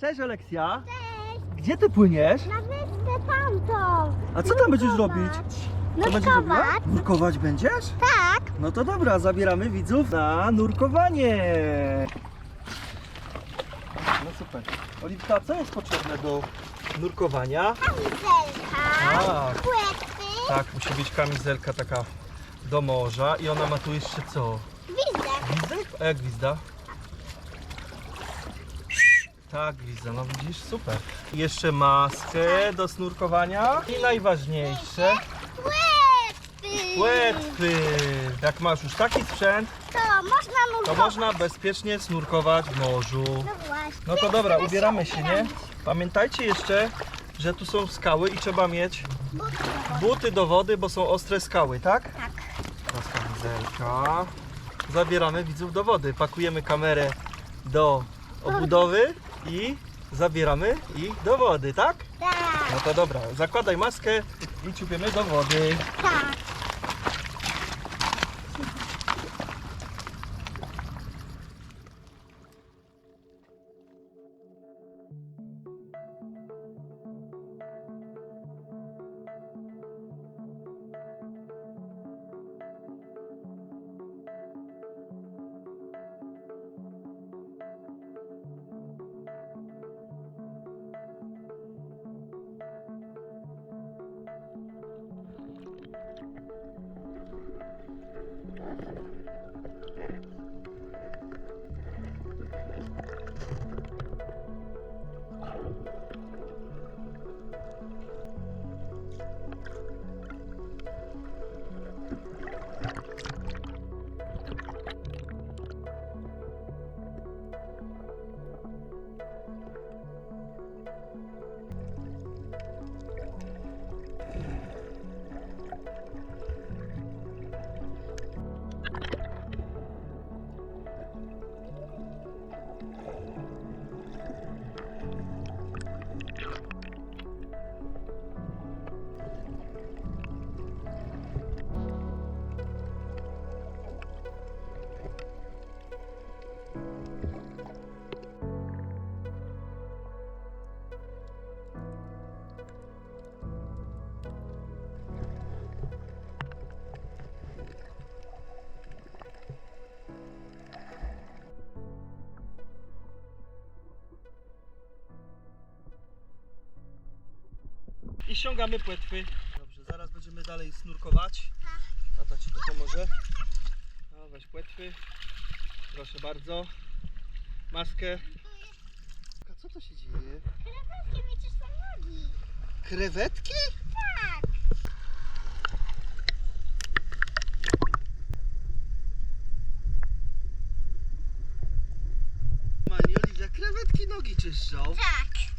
Cześć Aleksja. Cześć! Gdzie ty płyniesz? Na wyspę tamtą! A co tam będziesz robić? Co będziesz robiła? Nurkować? Nurkować będziesz? Tak! No to dobra, zabieramy widzów na nurkowanie. No super. Oliwka, co jest potrzebne do nurkowania? Kamizelka, Tak. Tak, musi być kamizelka taka do morza i ona ma tu jeszcze co? gwizdek. Gwizdek? A jak gwizda? Tak, gwizda, no widzisz, super. Jeszcze maskę do snurkowania i najważniejsze, Płetwy! płetwy. Jak masz już taki sprzęt, To można to można bezpiecznie snurkować w morzu. No właśnie. No to dobra, ubieramy się, nie? Pamiętajcie jeszcze, że tu są skały i trzeba mieć buty do wody, bo są ostre skały, tak? Tak. Teraz kamizelka. Zabieramy widzów do wody. Pakujemy kamerę do obudowy i zabieramy ich do wody, tak? Tak, No to dobra, zakładaj maskę i ciupiemy do wody. tak. Ściągamy płetwy. Dobrze, zaraz będziemy dalej snurkować. Tata ci tu pomoże. No, weź płetwy. Proszę bardzo. Maskę. A co to się dzieje? Krewetki mi czyste nogi. Krewetki? Tak. Normalnie Oliwia, krewetki nogi czyszczą. Tak.